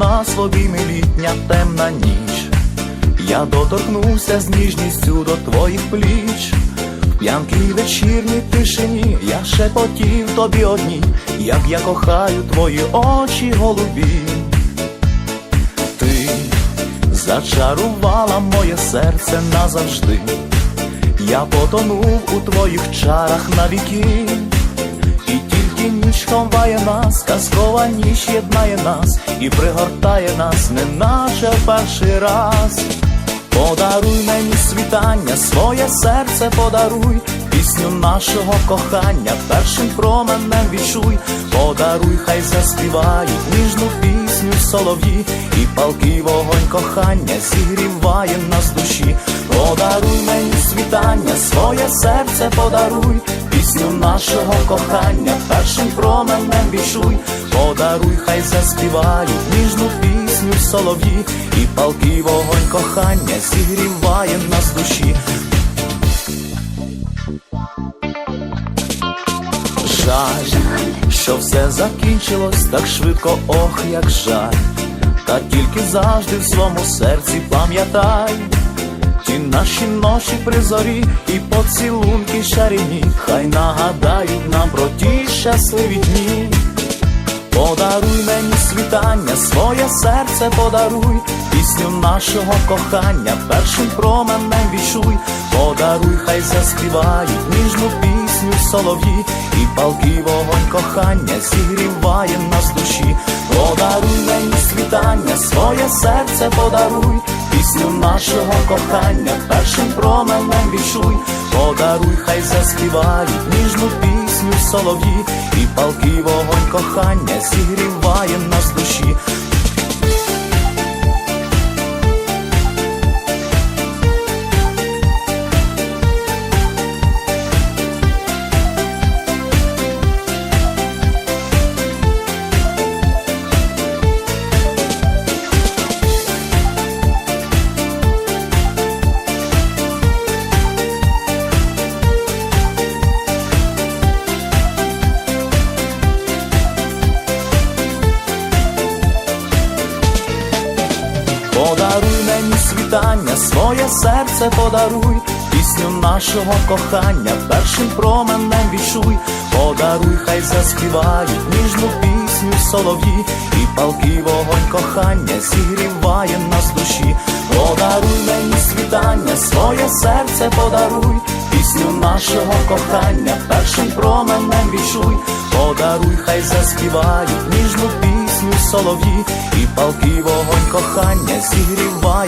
нас в обіймі літня темна ніч. Я доторкнувся з ніжністю до твоїх пліч. В п'янкій вечірній тишині я шепотів тобі одні, як я кохаю твої очі голубі. Ти зачарувала моє серце назавжди. Я потонув у твоїх чарах навіки, тільки ніч ховає нас, казкова ніч єднає нас і пригортає нас, неначе в перший раз. Подаруй мені світання, своє серце подаруй, пісню нашого кохання, першим променем відчуй, подаруй, хай заспівають ніжну пісню солов'ї, і палкий вогонь кохання зігріває нас мені своє серце подаруй, пісню нашого кохання, першим променем відчуй, подаруй, хай заспівають ніжну пісню солов'ї, і палкий вогонь кохання зігріває нас душі. Жаль, що все закінчилось так швидко, ох, як жаль, та тільки завжди в своєму серці пам'ятай. Ті наші ночі при зорі і поцілунки шарівні, хай нагадають нам про ті щасливі дні. Подаруй мені світання, своє серце подаруй, пісню нашого кохання, першим променем відчуй, подаруй, хай заспівають ніжну пісню солов'ї, і палкий вогонь кохання зігріває нас душі. Подаруй мені світання, своє серце подаруй, пісню нашого кохання, першим променем відчуй, подаруй, хай заспівають ніжну пісню солов'ї, і палкий вогонь кохання зігріває нас душі. Мені своє серце подаруй, пісню нашого кохання, першим променем відчуй, подаруй, хай заспівають ніжну пісню солов'ї, і палкий вогонь кохання зігріває нас душі. Подаруй мені світання, своє серце подаруй, пісню нашого кохання, першим променем відчуй, подаруй, хай заспівають ніжну пісню солов'ї, і палкий вогонь кохання зігріває.